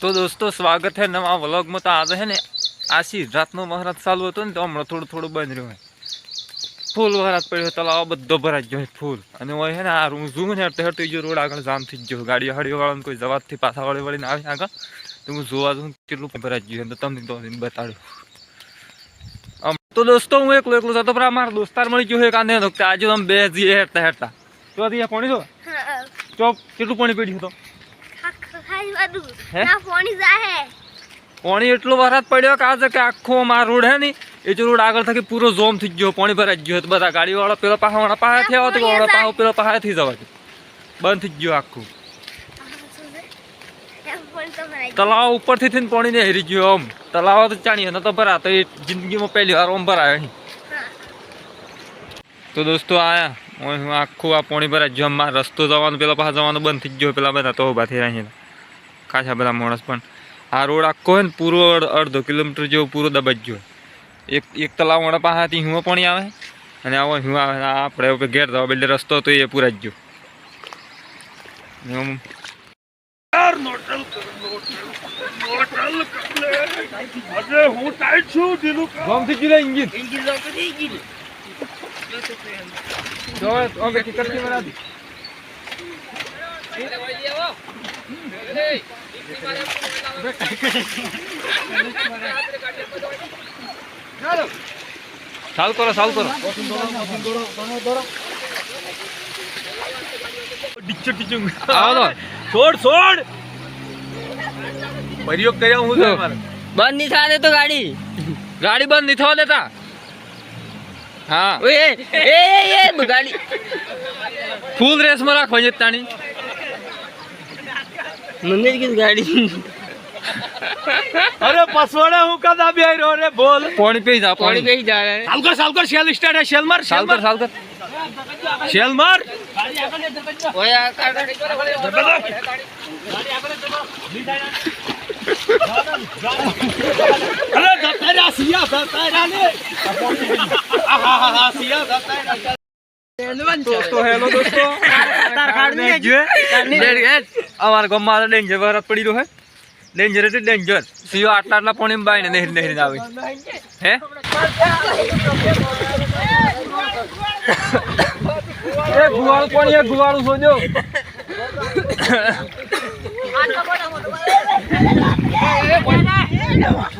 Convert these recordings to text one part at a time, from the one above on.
તો દોસ્તો સ્વાગત છે નવા વ્લોગમાં. તો આજે છે ને આશી રાતનો મહારાજ ચાલુ હતો ને તો હમણાં થોડું થોડું બંધ રહ્યું હોય ફૂલ વરાત પડ્યો તલાવ બધો ભરાઈ ગયો હોય ફૂલ. અને હોય છે ને આ હું જોઉં ને હટતે જો રોડ આગળ જામ થઈ ગયો. ગાડીઓ હાડીઓ વાળાને કોઈ જવાબથી પાછા વળી વળીને આવે આગળ. તો હું જોવા જઉં કેટલું ભરાઈ ગયું તો તમને તો બતાડ્યું આમ તો દોસ્તો હું એકલો એકલો જતો પણ મારા દોસ્તાર મળી ગયો એક આને. આજે અમે બે જઈએ હેરતા હેરતા તો હતી પાણી તો ચોપ કેટલું પાણી પીડ્યું હતો? પાણી એટલો વરસાદ પડ્યો કે આજે કે આખો માર રોડ હે ની એ જો રોડ આગળ થકી પૂરો જોમ થઈ ગયો પાણી ભરાઈ ગયો બધા ગાડી વાળા પેલો પાહા વાળા પાહા થયા હતો વાળા પાહા પેલો પાહા થઈ જવા બંધ થઈ ગયો આખું. તલાવ ઉપરથી થઈને પાણી ને હેરી ગયો આમ. તલાવ તો ચાણી નતો ભરાતો એ જિંદગીમાં પહેલી વાર ઓમ ભરાયો તો દોસ્તો આયા. હું આખું આ પાણી ભરાઈ ગયો. આમ રસ્તો જવાનો પેલા પાછા જવાનો બંધ થઈ ગયો. પેલા બધા તો ઊભા થઈ રહ્યા ખાસા બધા માણસ પણ આ રોડ આખો હોય ને પૂરો અડધો કિલોમીટર જેવો પૂરો દબાઈ ગયો એક એક તલાવ વાળા પાસેથી હું પાણી આવે અને આવો હું આવે. આપણે હવે ઘેર દવા એટલે રસ્તો તો એ પૂરા જ ગયો. હું ટાઈટ છું. જો હવે હવે કરતી મને આદી. ચાલ કરો ચાલ કરો. આવો તો. છોડ છોડ. પ્રયોગ કર્યા હું બંધ નહીં થવા દેતો ગાડી. ગાડી બંધ નહીં થવા દેતા? હા. એ એ ગાડી. ફૂલ રેસમાં રાખવા છે તાણી. મને જ કીધું ગાડી. અરે પસવાડા હું કદા બે રહ્યો રે બોલ. પાણી પી જા પાણી પી જાય સાલ કર સાલ કર શેલ સ્ટાર્ટ હે શેલ માર શેલ કર માર. ચાલ કર શેલ માર. ઓય આ કાકા અરે રહ્યા સિયા રહ્યા ને. હા સિયા દતારા તો હેલો દોસ્તો. હેલો દોસ્તો અમારા ગામમાં ડેન્જર વરસ પડી રહ્યો હે ડેન્જર એટલે ડેન્જર સીઓ આટલા આટલા પાણી બાઈને નહેર નહેર આવે હે એ ગુવાળું પાણી એ ગુવાળું સોજો બે ના ના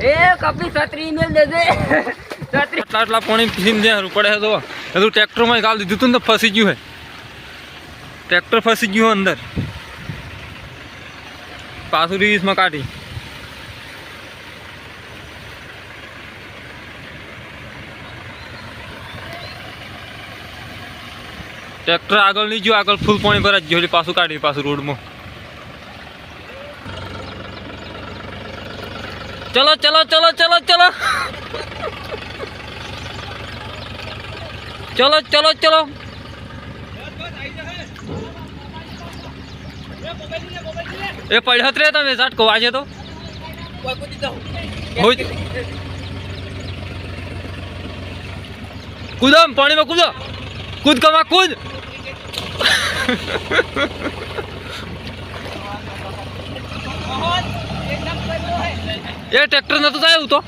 એ કપી છત્રી મેલ દેજે છત્રી. આટલા પાણી પીને જ્યાં પડે છે તો બધું ટ્રેક્ટરમાં ગાળ દીધું તું ને ફસી ગયું હે. ટ્રેક્ટર ફસી ગયું અંદર. પાછું રીસમાં કાઢી. ટ્રેક્ટર આગળ નહીં ગયું, આગળ ફૂલ પાણી ભરાઈ ગયું પાછું કાઢી, પાછું રોડમાં ચલો ચલો ચલો ચલો ચલો. ચલો ચલો ચલો. એ પડ્યો રે તમે ઝાટકો વાજે તો. કૂદો પાણીમાં, કૂદો. કૂદ કમા, કૂદ. એ ટ્રેક્ટર નતું એવું તો?